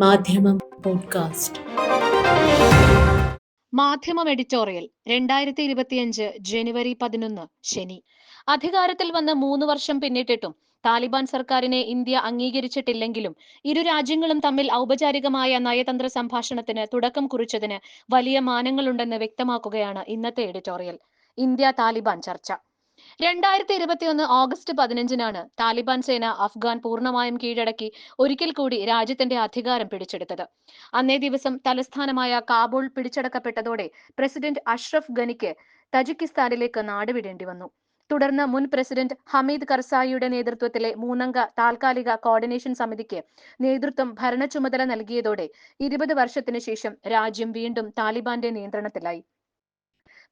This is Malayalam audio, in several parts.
മാധ്യമം പോഡ്കാസ്റ്റ്. മാധ്യമം എഡിറ്റോറിയൽ രണ്ടായിരത്തി ഇരുപത്തിയഞ്ച് ജനുവരി പതിനൊന്ന് ശനി. അധികാരത്തിൽ വന്ന് മൂന്ന് വർഷം പിന്നിട്ടിട്ടും താലിബാൻ സർക്കാരിനെ ഇന്ത്യ അംഗീകരിച്ചിട്ടില്ലെങ്കിലും ഇരു രാജ്യങ്ങളും തമ്മിൽ ഔപചാരികമായ നയതന്ത്ര സംഭാഷണത്തിന് തുടക്കം കുറിച്ചതിന് വലിയ മാനങ്ങളുണ്ടെന്ന് വ്യക്തമാക്കുകയാണ് ഇന്നത്തെ എഡിറ്റോറിയൽ. ഇന്ത്യ താലിബാൻ ചർച്ച. രണ്ടായിരത്തി ഇരുപത്തിയൊന്ന് ഓഗസ്റ്റ് പതിനഞ്ചിനാണ് താലിബാൻ സേന അഫ്ഗാൻ പൂർണമായും കീഴടക്കി ഒരിക്കൽ കൂടി രാജ്യത്തിന്റെ അധികാരം പിടിച്ചെടുത്തത്. അന്നേ ദിവസം തലസ്ഥാനമായ കാബൂൾ പിടിച്ചടക്കപ്പെട്ടതോടെ പ്രസിഡന്റ് അഷ്റഫ് ഗനിക്ക് തജിക്കിസ്ഥാനിലേക്ക് നാടുവിടേണ്ടി വന്നു. തുടർന്ന് മുൻ പ്രസിഡന്റ് ഹമീദ് കർസായിയുടെ നേതൃത്വത്തിലെ മൂന്നംഗ താൽക്കാലിക കോർഡിനേഷൻ സമിതിക്ക് നേതൃത്വം ഭരണ ചുമതല നൽകിയതോടെ ഇരുപത് വർഷത്തിനു ശേഷം രാജ്യം വീണ്ടും താലിബാന്റെ നിയന്ത്രണത്തിലായി.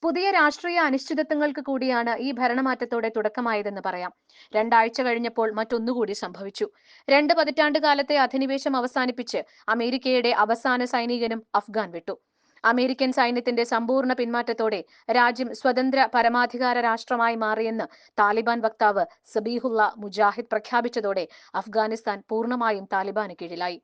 പുതിയ രാഷ്ട്രീയ അനിശ്ചിതത്വങ്ങൾക്ക് കൂടിയാണ് ഈ ഭരണമാറ്റത്തോടെ തുടക്കമായതെന്ന് പറയാം. രണ്ടാഴ്ച കഴിഞ്ഞപ്പോൾ മറ്റൊന്നുകൂടി സംഭവിച്ചു. രണ്ട് പതിറ്റാണ്ട് കാലത്തെ അധിനിവേശം അവസാനിപ്പിച്ച് അമേരിക്കയുടെ അവസാന സൈനികനും അഫ്ഗാൻ വിട്ടു. അമേരിക്കൻ സൈന്യത്തിന്റെ സമ്പൂർണ പിന്മാറ്റത്തോടെ രാജ്യം സ്വതന്ത്ര പരമാധികാര രാഷ്ട്രമായി മാറിയെന്ന് താലിബാൻ വക്താവ് സബീഹുള്ള മുജാഹിദ് പ്രഖ്യാപിച്ചതോടെ അഫ്ഗാനിസ്ഥാൻ പൂർണമായും താലിബാന് കീഴിലായി.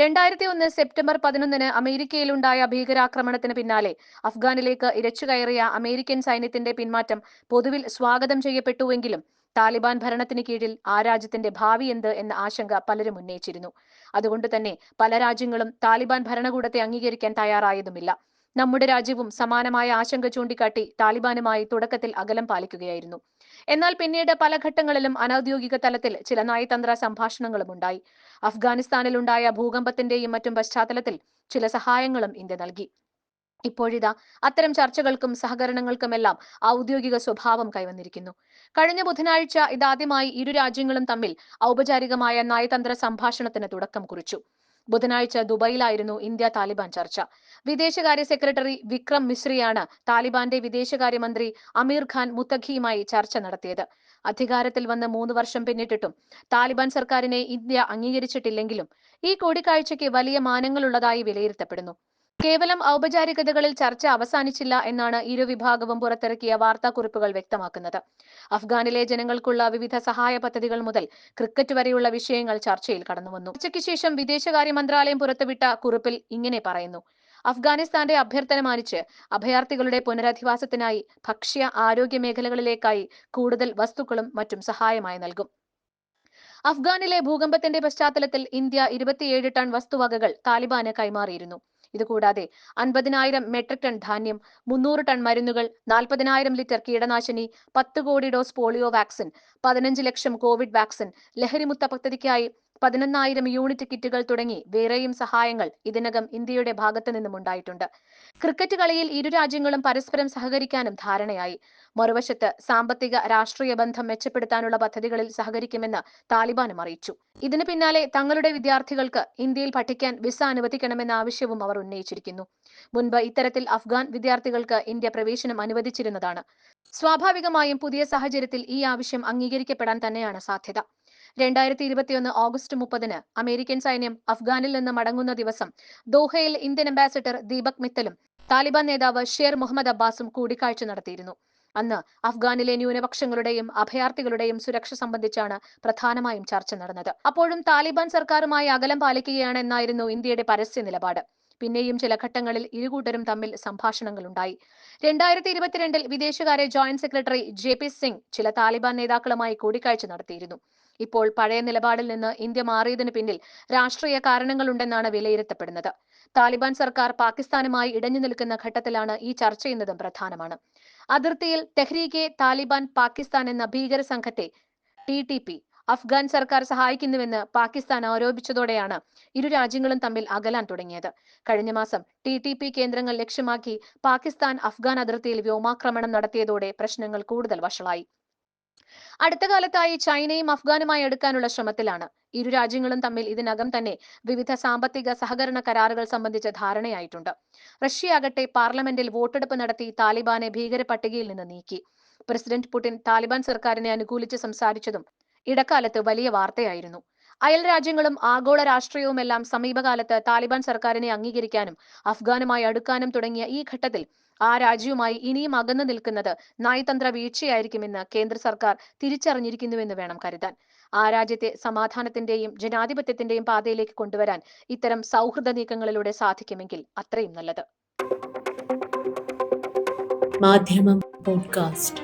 രണ്ടായിരത്തി ഒന്ന് സെപ്റ്റംബർ പതിനൊന്നിന് അമേരിക്കയിലുണ്ടായ ഭീകരാക്രമണത്തിന് പിന്നാലെ അഫ്ഗാനിലേക്ക് ഇരച്ചു കയറിയ അമേരിക്കൻ സൈന്യത്തിന്റെ പിന്മാറ്റം പൊതുവിൽ സ്വാഗതം ചെയ്യപ്പെട്ടുവെങ്കിലും താലിബാൻ ഭരണത്തിന് കീഴിൽ ആ രാജ്യത്തിന്റെ ഭാവി എന്ത് എന്ന ആശങ്ക പലരും ഉന്നയിച്ചിരുന്നു. അതുകൊണ്ട് തന്നെ പല രാജ്യങ്ങളും താലിബാൻ ഭരണകൂടത്തെ അംഗീകരിക്കാൻ തയ്യാറായതുമില്ല. നമ്മുടെ രാജ്യവും സമാനമായ ആശങ്ക ചൂണ്ടിക്കാട്ടി താലിബാനുമായി തുടക്കത്തിൽ അകലം പാലിക്കുകയായിരുന്നു. എന്നാൽ പിന്നീട് പല ഘട്ടങ്ങളിലും അനൌദ്യോഗിക തലത്തിൽ ചില നയതന്ത്ര സംഭാഷണങ്ങളും ഉണ്ടായി. അഫ്ഗാനിസ്ഥാനിലുണ്ടായ ഭൂകമ്പത്തിന്റെയും മറ്റും പശ്ചാത്തലത്തിൽ ചില സഹായങ്ങളും ഇന്ത്യ നൽകി. ഇപ്പോഴിതാ അത്തരം ചർച്ചകൾക്കും സഹകരണങ്ങൾക്കുമെല്ലാം ഔദ്യോഗിക സ്വഭാവം കൈവന്നിരിക്കുന്നു. കഴിഞ്ഞ ബുധനാഴ്ച ഇതാദ്യമായി ഇരു രാജ്യങ്ങളും തമ്മിൽ ഔപചാരികമായ നയതന്ത്ര സംഭാഷണത്തിന് തുടക്കം കുറിച്ചു. ബുധനാഴ്ച ദുബൈയിലായിരുന്നു ഇന്ത്യ താലിബാൻ ചർച്ച. വിദേശകാര്യ സെക്രട്ടറി വിക്രം മിശ്രിയാണ് താലിബാന്റെ വിദേശകാര്യമന്ത്രി അമീർ ഖാൻ മുത്തഖിയുമായി ചർച്ച നടത്തിയത്. അധികാരത്തിൽ വന്ന് മൂന്ന് വർഷം പിന്നിട്ടിട്ടും താലിബാൻ സർക്കാരിനെ ഇന്ത്യ അംഗീകരിച്ചിട്ടില്ലെങ്കിലും ഈ കൂടിക്കാഴ്ചയ്ക്ക് വലിയ മാനങ്ങളുള്ളതായി വിലയിരുത്തപ്പെടുന്നു. കേവലം ഔപചാരികതകളിൽ ചർച്ച അവസാനിച്ചില്ല എന്നാണ് ഇരു വിഭാഗവും പുറത്തിറക്കിയ വാർത്താക്കുറിപ്പുകൾ വ്യക്തമാക്കുന്നത്. അഫ്ഗാനിലെ ജനങ്ങൾക്കുള്ള വിവിധ സഹായ പദ്ധതികൾ മുതൽ ക്രിക്കറ്റ് വരെയുള്ള വിഷയങ്ങൾ ചർച്ചയിൽ കടന്നുവന്നു ഉച്ചയ്ക്ക് ശേഷം വിദേശകാര്യ മന്ത്രാലയം പുറത്തുവിട്ട കുറിപ്പിൽ ഇങ്ങനെ പറയുന്നു. അഫ്ഗാനിസ്ഥാന്റെ അഭ്യർത്ഥന മാനിച്ച് അഭയാർത്ഥികളുടെ പുനരധിവാസത്തിനായി ഭക്ഷ്യ ആരോഗ്യ മേഖലകളിലേക്കായി കൂടുതൽ വസ്തുക്കളും മറ്റും സഹായമായി നൽകും. അഫ്ഗാനിലെ ഭൂകമ്പത്തിന്റെ പശ്ചാത്തലത്തിൽ ഇന്ത്യ ഇരുപത്തിയേഴ് ടൺ വസ്തുവകകൾ താലിബാന് കൈമാറിയിരുന്നു. ഇതുകൂടാതെ അൻപതിനായിരം മെട്രിക് ടൺ ധാന്യം മുന്നൂറ് ടൺ മരുന്നുകൾ നാൽപ്പതിനായിരം ലിറ്റർ കീടനാശിനി പത്ത് കോടി ഡോസ് പോളിയോ വാക്സിൻ പതിനഞ്ച് ലക്ഷം കോവിഡ് വാക്സിൻ ലഹരിമുക്ത പദ്ധതിക്കായി പതിനൊന്നായിരം യൂണിറ്റ് കിറ്റുകൾ തുടങ്ങി വേറെയും സഹായങ്ങൾ ഇതിനകം ഇന്ത്യയുടെ ഭാഗത്തു നിന്നും ഉണ്ടായിട്ടുണ്ട്. ക്രിക്കറ്റ് കളിയിൽ ഇരു രാജ്യങ്ങളും പരസ്പരം സഹകരിക്കാനും ധാരണയായി. മറുവശത്ത് സാമ്പത്തിക രാഷ്ട്രീയ ബന്ധം മെച്ചപ്പെടുത്താനുള്ള പദ്ധതികളിൽ സഹകരിക്കുമെന്ന് താലിബാനും അറിയിച്ചു. ഇതിന് പിന്നാലെ തങ്ങളുടെ വിദ്യാർത്ഥികൾക്ക് ഇന്ത്യയിൽ പഠിക്കാൻ വിസ അനുവദിക്കണമെന്ന ആവശ്യവും അവർ ഉന്നയിച്ചിരിക്കുന്നു. മുൻപ് ഇത്തരത്തിൽ അഫ്ഗാൻ വിദ്യാർത്ഥികൾക്ക് ഇന്ത്യ പ്രവേശനം അനുവദിച്ചിരുന്നതാണ്. സ്വാഭാവികമായും പുതിയ സാഹചര്യത്തിൽ ഈ ആവശ്യം അംഗീകരിക്കപ്പെടാൻ തന്നെയാണ് സാധ്യത. രണ്ടായിരത്തി ഇരുപത്തിയൊന്ന് ഓഗസ്റ്റ് മുപ്പതിന് അമേരിക്കൻ സൈന്യം അഫ്ഗാനിൽ നിന്ന് മടങ്ങുന്ന ദിവസം ദോഹയിൽ ഇന്ത്യൻ അംബാസിഡർ ദീപക് മിത്തലും താലിബാൻ നേതാവ് ഷേർ മുഹമ്മദ് അബ്ബാസും കൂടിക്കാഴ്ച നടത്തിയിരുന്നു. അന്ന് അഫ്ഗാനിലെ ന്യൂനപക്ഷങ്ങളുടെയും അഭയാർത്ഥികളുടെയും സുരക്ഷ സംബന്ധിച്ചാണ് പ്രധാനമായും ചർച്ച നടന്നത്. അപ്പോഴും താലിബാൻ സർക്കാരുമായി അകലം പാലിക്കുകയാണ് എന്നായിരുന്നു ഇന്ത്യയുടെ പരസ്യ നിലപാട്. പിന്നെയും ചില ഘട്ടങ്ങളിൽ ഇരുകൂട്ടരും തമ്മിൽ സംഭാഷണങ്ങളുണ്ടായി രണ്ടായിരത്തി ഇരുപത്തിരണ്ടിൽ വിദേശകാര്യ joint secretary J P Singh ചില താലിബാൻ നേതാക്കളുമായി കൂടിക്കാഴ്ച നടത്തിയിരുന്നു. ഇപ്പോൾ പഴയ നിലപാടിൽ നിന്ന് ഇന്ത്യ മാറിയതിനു പിന്നിൽ രാഷ്ട്രീയ കാരണങ്ങളുണ്ടെന്നാണ് വിലയിരുത്തപ്പെടുന്നത്. താലിബാൻ സർക്കാർ പാകിസ്ഥാനുമായി ഇടഞ്ഞു നിൽക്കുന്ന ഘട്ടത്തിലാണ് ഈ ചർച്ചയെന്നതും പ്രധാനമാണ്. അതിർത്തിയിൽ തെഹ്രീകെ താലിബാൻ പാകിസ്ഥാൻ എന്ന ഭീകര സംഘത്തെ ടി ടി പി അഫ്ഗാൻ സർക്കാർ സഹായിക്കുന്നുവെന്ന് പാകിസ്ഥാൻ ആരോപിച്ചതോടെയാണ് ഇരു രാജ്യങ്ങളും തമ്മിൽ അകലാൻ തുടങ്ങിയത്. കഴിഞ്ഞ മാസം ടി ടി പി കേന്ദ്രങ്ങൾ ലക്ഷ്യമാക്കി പാകിസ്ഥാൻ അഫ്ഗാൻ അതിർത്തിയിൽ വ്യോമാക്രമണം നടത്തിയതോടെ പ്രശ്നങ്ങൾ കൂടുതൽ വഷളായി. അടുത്ത കാലത്തായി ചൈനയും അഫ്ഗാനുമായി എടുക്കാനുള്ള ശ്രമത്തിലാണ്. ഇരു രാജ്യങ്ങളും തമ്മിൽ ഇതിനകം തന്നെ വിവിധ സാമ്പത്തിക സഹകരണ കരാറുകൾ സംബന്ധിച്ച ധാരണയായിട്ടുണ്ട്. റഷ്യ റഷ്യയാകട്ടെ പാർലമെന്റിൽ വോട്ടെടുപ്പ് നടത്തി താലിബാനെ ഭീകര പട്ടികയിൽ നിന്ന് നീക്കി. പ്രസിഡന്റ് പുടിൻ താലിബാൻ സർക്കാരിനെ അനുകൂലിച്ച് സംസാരിച്ചതും ഇടക്കാലത്ത് വലിയ വാർത്തയായിരുന്നു. അയൽ രാജ്യങ്ങളും ആഗോള രാഷ്ട്രീയവുമെല്ലാം സമീപകാലത്ത് താലിബാൻ സർക്കാരിനെ അംഗീകരിക്കാനും അഫ്ഗാനുമായി അടുക്കാനും തുടങ്ങിയ ഈ ഘട്ടത്തിൽ ആ രാജ്യവുമായി ഇനിയും അകന്നു നിൽക്കുന്നത് നയതന്ത്ര വീഴ്ചയായിരിക്കുമെന്ന് കേന്ദ്ര സർക്കാർ തിരിച്ചറിഞ്ഞിരിക്കുന്നുവെന്ന് വേണം കരുതാൻ. ആ രാജ്യത്തെ സമാധാനത്തിന്റെയും ജനാധിപത്യത്തിന്റെയും പാതയിലേക്ക് കൊണ്ടുവരാൻ ഇത്തരം സൗഹൃദ നീക്കങ്ങളിലൂടെ സാധിക്കുമെങ്കിൽ അത്രയും നല്ലത്. മാധ്യമം പോഡ്കാസ്റ്റ്.